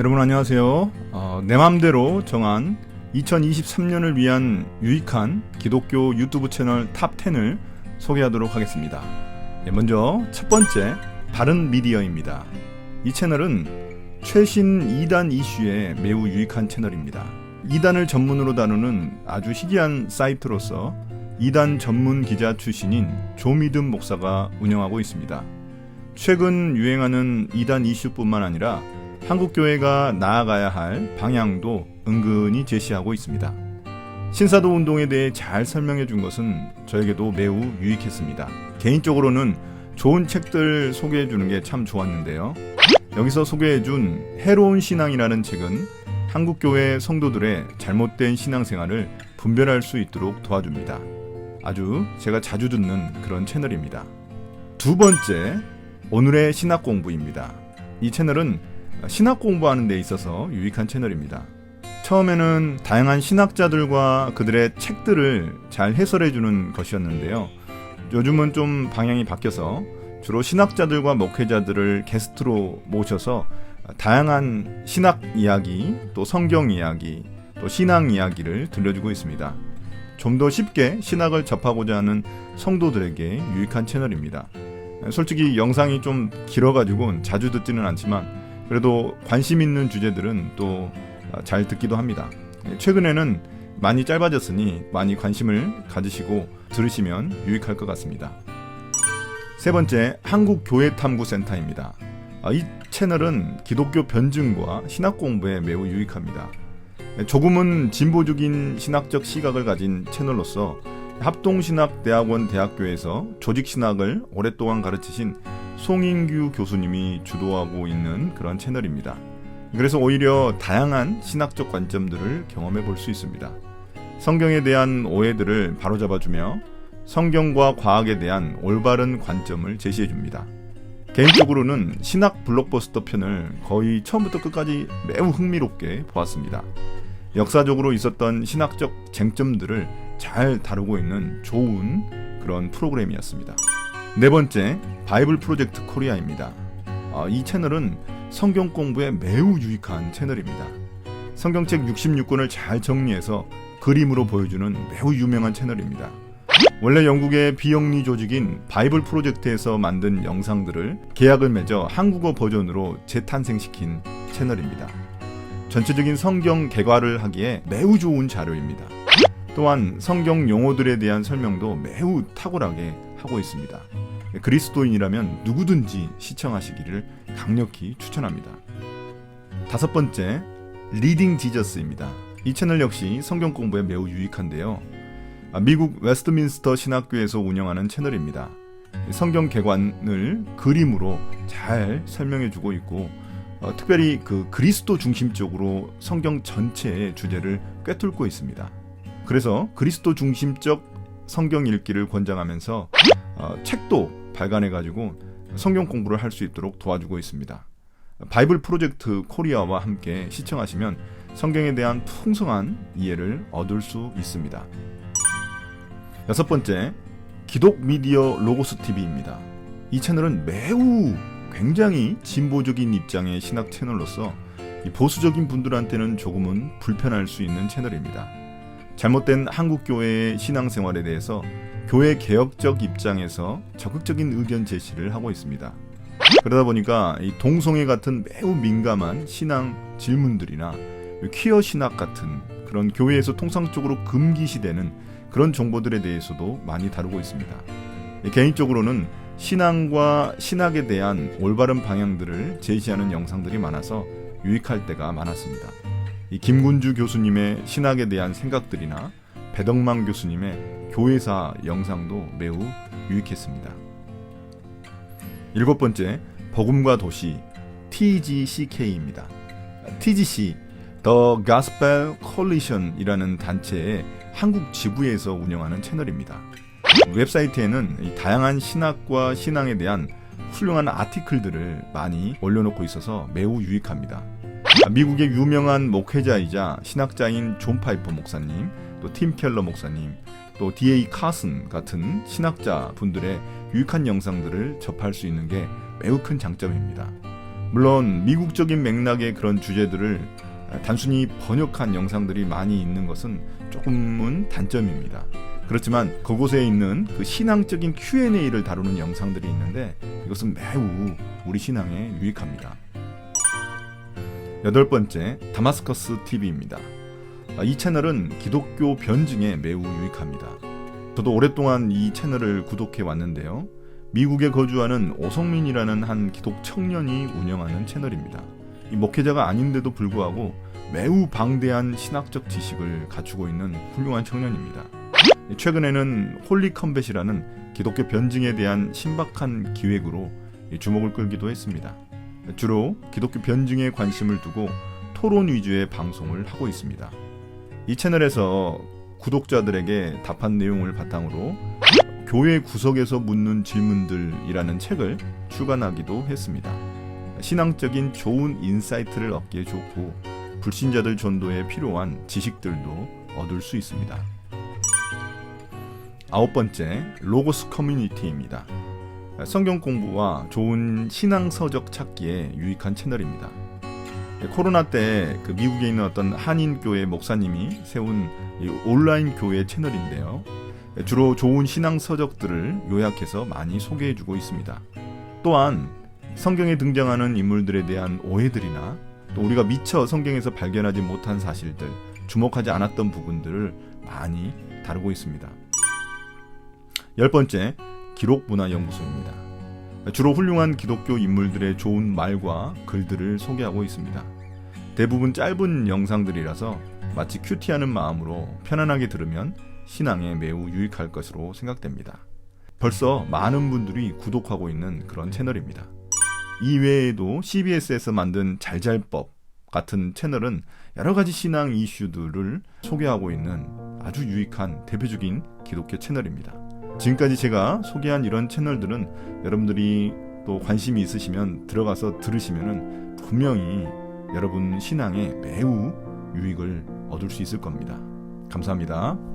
여러분 안녕하세요. 어, 내 맘대로 정한 2023년을 위한 유익한 기독교 유튜브 채널 탑 10을 소개하도록 하겠습니다. 예, 먼저 첫 번째 바른 미디어입니다. 이 채널은 최신 2단 이슈에 매우 유익한 채널입니다. 2단을 전문으로 다루는 아주 희귀한 사이트로서 2단 전문 기자 출신인 조미듬 목사가 운영하고 있습니다. 최근 유행하는 2단 이슈뿐만 아니라 한국 교회가 나아가야 할 방향도 은근히 제시하고 있습니다. 신사도 운동에 대해 잘 설명해 준 것은 저에게도 매우 유익했습니다. 개인적으로는 좋은 책들 소개해 주는 게 참 좋았는데요. 여기서 소개해 준 해로운 신앙이라는 책은 한국 교회 성도들의 잘못된 신앙생활을 분별할 수 있도록 도와줍니다. 아주 제가 자주 듣는 그런 채널입니다. 두 번째, 오늘의 신학 공부입니다. 이 채널은 신학 공부하는 데 있어서 유익한 채널입니다. 처음에는 다양한 신학자들과 그들의 책들을 잘 해설해주는 것이었는데요. 요즘은 좀 방향이 바뀌어서 주로 신학자들과 목회자들을 게스트로 모셔서 다양한 신학 이야기, 또 성경 이야기, 또 신앙 이야기를 들려주고 있습니다. 좀 더 쉽게 신학을 접하고자 하는 성도들에게 유익한 채널입니다. 솔직히 영상이 좀 길어가지고 자주 듣지는 않지만 그래도 관심 있는 주제들은 또 잘 듣기도 합니다. 최근에는 많이 짧아졌으니 많이 관심을 가지시고 들으시면 유익할 것 같습니다. 세 번째, 한국교회탐구센터입니다. 아, 이 채널은 기독교 변증과 신학 공부에 매우 유익합니다. 조금은 진보적인 신학적 시각을 가진 채널로서 합동신학대학원 대학교에서 조직신학을 오랫동안 가르치신 송인규 교수님이 주도하고 있는 그런 채널입니다. 그래서 오히려 다양한 신학적 관점들을 경험해 볼 수 있습니다. 성경에 대한 오해들을 바로잡아주며 성경과 과학에 대한 올바른 관점을 제시해 줍니다. 개인적으로는 신학 블록버스터 편을 거의 처음부터 끝까지 매우 흥미롭게 보았습니다. 역사적으로 있었던 신학적 쟁점들을 잘 다루고 있는 좋은 그런 프로그램이었습니다. 네 번째, 바이블 프로젝트 코리아입니다. 아, 이 채널은 성경 공부에 매우 유익한 채널입니다. 성경책 66권을 잘 정리해서 그림으로 보여주는 매우 유명한 채널입니다. 원래 영국의 비영리 조직인 바이블 프로젝트에서 만든 영상들을 계약을 맺어 한국어 버전으로 재탄생시킨 채널입니다. 전체적인 성경 개괄을 하기에 매우 좋은 자료입니다. 또한 성경 용어들에 대한 설명도 매우 탁월하게 하고 있습니다. 그리스도인이라면 누구든지 시청하시기를 강력히 추천합니다. 다섯 번째, 리딩 지저스입니다. 이 채널 역시 성경 공부에 매우 유익한데요. 아, 미국 웨스트민스터 신학교에서 운영하는 채널입니다. 성경 개관을 그림으로 잘 설명해주고 있고 어, 특별히 그 그리스도 중심적으로 성경 전체의 주제를 꿰뚫고 있습니다. 그래서 그리스도 중심적 성경 읽기를 권장하면서 어, 책도 발간해가지고 성경 공부를 할 수 있도록 도와주고 있습니다. 바이블 프로젝트 코리아와 함께 시청하시면 성경에 대한 풍성한 이해를 얻을 수 있습니다. 여섯 번째, 기독 미디어 로고스 TV입니다. 이 채널은 매우 굉장히 진보적인 입장의 신학 채널로서 보수적인 분들한테는 조금은 불편할 수 있는 채널입니다. 잘못된 한국 교회의 신앙생활에 대해서 교회 개혁적 입장에서 적극적인 의견 제시를 하고 있습니다. 그러다 보니까 이 동성애 같은 매우 민감한 신앙 질문들이나 퀴어 신학 같은 그런 교회에서 통상적으로 금기시되는 그런 정보들에 대해서도 많이 다루고 있습니다. 개인적으로는 신앙과 신학에 대한 올바른 방향들을 제시하는 영상들이 많아서 유익할 때가 많았습니다. 이 김군주 교수님의 신학에 대한 생각들이나 배덕만 교수님의 교회사 영상도 매우 유익했습니다. 일곱 번째, 복음과 도시 TGCK입니다. TGC, The Gospel Coalition이라는 단체의 한국 지부에서 운영하는 채널입니다. 웹사이트에는 다양한 신학과 신앙에 대한 훌륭한 아티클들을 많이 올려놓고 있어서 매우 유익합니다. 미국의 유명한 목회자이자 신학자인 존 파이퍼 목사님, 또 팀 켈러 목사님, 또 D.A. 카슨 같은 신학자 분들의 유익한 영상들을 접할 수 있는 게 매우 큰 장점입니다. 물론 미국적인 맥락의 그런 주제들을 단순히 번역한 영상들이 많이 있는 것은 조금은 단점입니다. 그렇지만 그곳에 있는 그 신앙적인 Q&A를 다루는 영상들이 있는데 이것은 매우 우리 신앙에 유익합니다. 여덟 번째, 다마스커스 TV입니다. 이 채널은 기독교 변증에 매우 유익합니다. 저도 오랫동안 이 채널을 구독해 왔는데요. 미국에 거주하는 오성민이라는 한 기독 청년이 운영하는 채널입니다. 이 목회자가 아닌데도 불구하고 매우 방대한 신학적 지식을 갖추고 있는 훌륭한 청년입니다. 최근에는 홀리 컴뱃이라는 기독교 변증에 대한 신박한 기획으로 주목을 끌기도 했습니다. 주로 기독교 변증에 관심을 두고 토론 위주의 방송을 하고 있습니다. 이 채널에서 구독자들에게 답한 내용을 바탕으로 교회 구석에서 묻는 질문들이라는 책을 출간하기도 했습니다. 신앙적인 좋은 인사이트를 얻기에 좋고 불신자들 전도에 필요한 지식들도 얻을 수 있습니다. 아홉 번째, 로고스 커뮤니티입니다. 성경 공부와 좋은 신앙 서적 찾기에 유익한 채널입니다. 코로나 때 그 미국에 있는 어떤 한인 교회 목사님이 세운 이 온라인 교회 채널인데요. 주로 좋은 신앙 서적들을 요약해서 많이 소개해주고 있습니다. 또한 성경에 등장하는 인물들에 대한 오해들이나 또 우리가 미처 성경에서 발견하지 못한 사실들, 주목하지 않았던 부분들을 많이 다루고 있습니다. 열 번째, 기록문화연구소입니다. 주로 훌륭한 기독교 인물들의 좋은 말과 글들을 소개하고 있습니다. 대부분 짧은 영상들이라서 마치 큐티하는 마음으로 편안하게 들으면 신앙에 매우 유익할 것으로 생각됩니다. 벌써 많은 분들이 구독하고 있는 그런 채널입니다. 이 외에도 CBS에서 만든 잘잘법 같은 채널은 여러 가지 신앙 이슈들을 소개하고 있는 아주 유익한 대표적인 기독교 채널입니다. 지금까지 제가 소개한 이런 채널들은 여러분들이 또 관심이 있으시면 들어가서 들으시면 분명히 여러분 신앙에 매우 유익을 얻을 수 있을 겁니다. 감사합니다.